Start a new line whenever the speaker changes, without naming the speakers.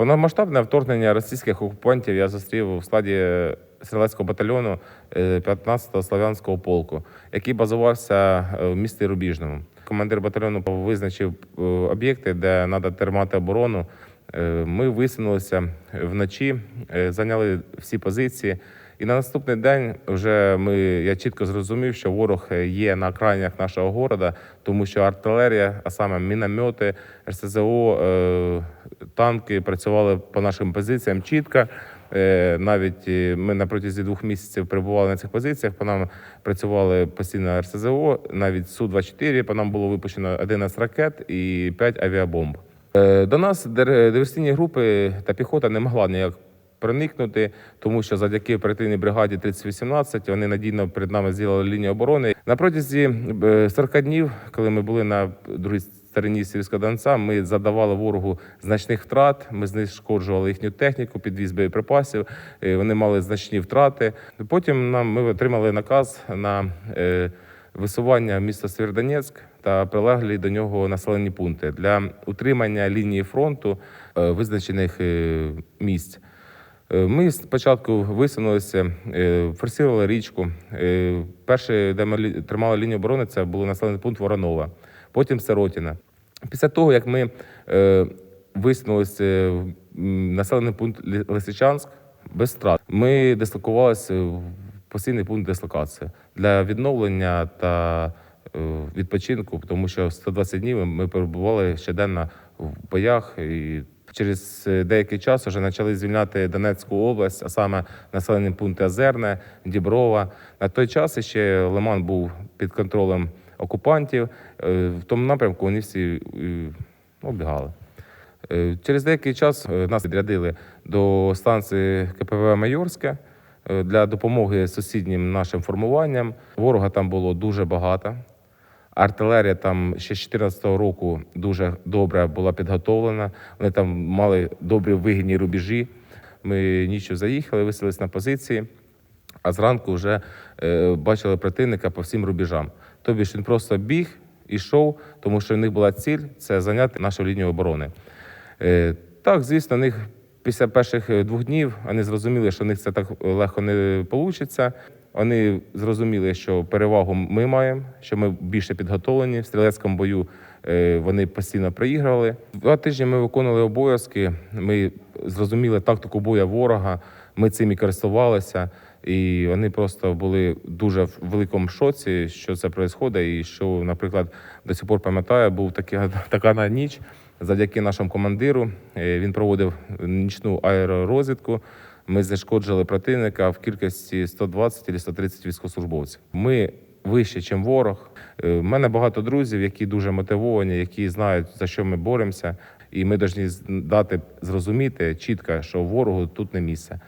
Повномасштабне вторгнення російських окупантів я зустрів у складі стрілецького батальйону е, 15-го Славянського полку, який базувався е, в місті Рубіжному. Командир батальйону визначив е, об'єкти, де треба тримати оборону. Е, Ми висунулися вночі, е, зайняли всі позиції. І на наступний день вже ми я чітко зрозумів, що ворог є на окраїнах нашого города, тому що артилерія, а саме міномети, РСЗО, е, танки працювали по нашим позиціям чітко. Е, Навіть е, ми на протязі двох місяців перебували на цих позиціях. По нам працювали постійно РСЗО, навіть су 24 По нам було випущено 11 ракет і 5 авіабомб. До нас диверсійні групи та піхота не могла ніяк проникнути, тому що завдяки оперативній бригаді 3018 вони надійно перед нами зробили лінію оборони. На протязі е, 40 днів, коли ми були на другій стороні Сільського Донця, ми задавали ворогу значних втрат. Ми знешкоджували їхню техніку, підвіз боєприпасів. е, Вони мали значні втрати. Потім нам ми отримали наказ на е, висування в місто Сєвєродонецьк та прилеглі до нього населені пункти для утримання лінії фронту е, визначених е, місць. Е, Ми спочатку висунулися, е, форсували річку. Е, Перше, де ми тримали лінію оборони, це був населений пункт Воронова, потім Сиротіна. Після того, як ми висунулися в населений пункт Лисичанськ без втрат, ми дислокувалися в постійний пункт дислокації для відновлення та відпочинку, тому що 120 днів ми перебували щоденно в боях і Через е, деякий час вже почали звільняти Донецьку область, а саме населені пункти Озерне, Діброва. На той час ще Лиман був під контролем окупантів. Е, В тому напрямку вони всі е, обігали. Через деякий час нас відрядили до станції КПВ Майорське для допомоги сусіднім нашим формуванням. Ворога там було дуже багато. Артилерія там ще з 2014 року дуже добре була підготовлена. Вони там мали добрі вигідні рубежі. Ми нічого заїхали, виселились на позиції, а зранку вже е, бачили противника по всім рубежам. Тобі ж він просто біг і йшов, тому що в них була ціль це зайняти нашу лінію оборони. Е, так, звісно, них після перших е, двох днів вони зрозуміли, що в них це так легко не вийде. Вони зрозуміли, що перевагу ми маємо, що ми більше підготовлені. В стрілецькому бою е, вони постійно проігрували. Два тижні ми виконували обов'язки. Ми зрозуміли тактику бою ворога. Ми цим і користувалися. І вони просто були дуже в великому шоці, що це відбувається, і що, наприклад, до сих пор пам'ятаю, був така, така на ніч. Завдяки нашому командиру Е, він проводив нічну аеророзвідку. Ми знешкоджили противника в кількості 120 чи 130 військовослужбовців. Ми вище, ніж ворог. Е, У мене багато друзів, які дуже мотивовані, які знають за що ми боремося, і ми повинні дати зрозуміти чітко, що ворогу тут не місце.